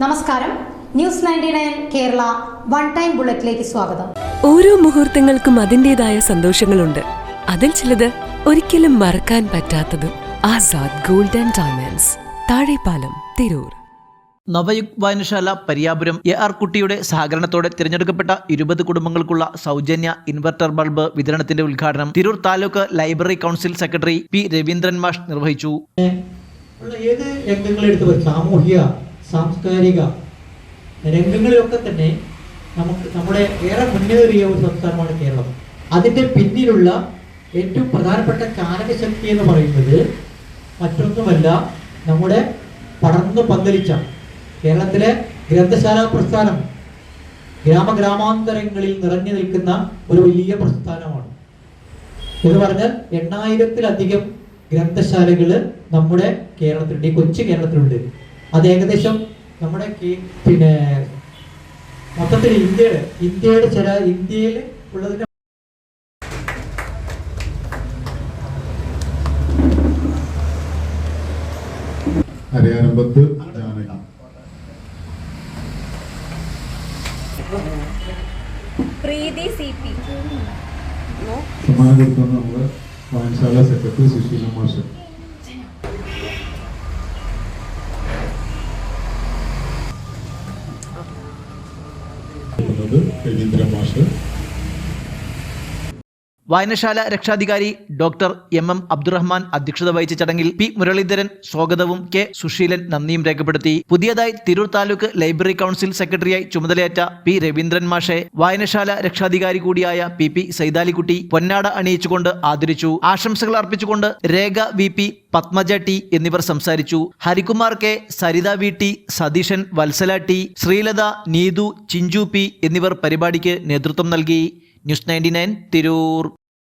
നമസ്കാരം. News ninety nine Kerala one time ബുള്ളറ്റിലേക്ക് സ്വാഗതം. ഓരോ മുഹൂർത്തങ്ങൾക്കും അതിന്റെതായ സന്തോഷങ്ങളുണ്ട്. അതിൽ ചിലത് ഒരിക്കലും മറക്കാൻ പറ്റാത്തതും Azad golden and diamonds. Thazhepalam Tirur. Navayug വായനശാല പരിയാപുരം എ ആർ കുട്ടിയുടെ സഹകരണത്തോടെ തിരഞ്ഞെടുക്കപ്പെട്ട ഇരുപത് കുടുംബങ്ങൾക്കുള്ള സൗജന്യ ഇൻവെർട്ടർ ബൾബ് വിതരണത്തിന്റെ ഉദ്ഘാടനം Tirur taluk library council secretary P Raveendran മാഷ് നിർവഹിച്ചു. ഏത് സാമൂഹിക സാംസ്കാരിക രംഗങ്ങളിലൊക്കെ തന്നെ നമുക്ക് നമ്മുടെ ഏറെ മുന്നേറിയ ഒരു സംസ്ഥാനമാണ് കേരളം. അതിന്റെ പിന്നിലുള്ള ഏറ്റവും പ്രധാനപ്പെട്ട ശക്തി എന്ന് പറയുന്നത് മറ്റൊന്നുമല്ല നമ്മുടെ പടർന്നു പന്തലിച്ച കേരളത്തിലെ ഗ്രന്ഥശാല പ്രസ്ഥാനം. ഗ്രാമഗ്രാമാന്തരങ്ങളിൽ നിറഞ്ഞു നിൽക്കുന്ന ഒരു വലിയ പ്രസ്ഥാനമാണ്. എന്ന് പറഞ്ഞാൽ എണ്ണായിരത്തിലധികം ഗ്രന്ഥശാലകൾ നമ്മുടെ കേരളത്തിലുണ്ട്. ഈ കൊച്ചു കേരളത്തിലുണ്ട്. അത് ഏകദേശം നമ്മുടെ കേ- പിന്നെ മൊത്തത്തിൽ ഇന്ത്യയുടെ ഇന്ത്യയുടെ ചില ഇന്ത്യയിൽ ഉള്ളതിന്റെ അരയാരമ്പത്ത് ജാനകി. Preethi C P. സമ്മാനം കൊടുക്കുന്ന നമ്മുടെ വായനശാല സെക്രട്ടറി സുശീല മാഷ്. രവീന്ദ്ര മാഷ്. വായനശാല രക്ഷാധികാരി ഡോക്ടർ എം എം അബ്ദുറഹ്മാൻ അധ്യക്ഷത വഹിച്ച ചടങ്ങിൽ പി മുരളീധരൻ സ്വാഗതവും കെ സുശീലൻ നന്ദിയും രേഖപ്പെടുത്തി. പുതിയതായി തിരൂർ താലൂക്ക് ലൈബ്രറി കൗൺസിൽ സെക്രട്ടറിയായി ചുമതലയേറ്റ പി രവീന്ദ്രൻ മാഷെ വായനശാല രക്ഷാധികാരി കൂടിയായ പി പി സൈതാലിക്കുട്ടി പൊന്നാട അണിയിച്ചുകൊണ്ട് ആദരിച്ചു. ആശംസകൾ അർപ്പിച്ചുകൊണ്ട് Rekha V P Padmaja T എന്നിവർ സംസാരിച്ചു. Harikumar K Saritha V T Satheesan Vatsala T Sreelatha Neethu Chinchu P എന്നിവർ പരിപാടിക്ക് നേതൃത്വം നൽകി. News ninety nine Tirur.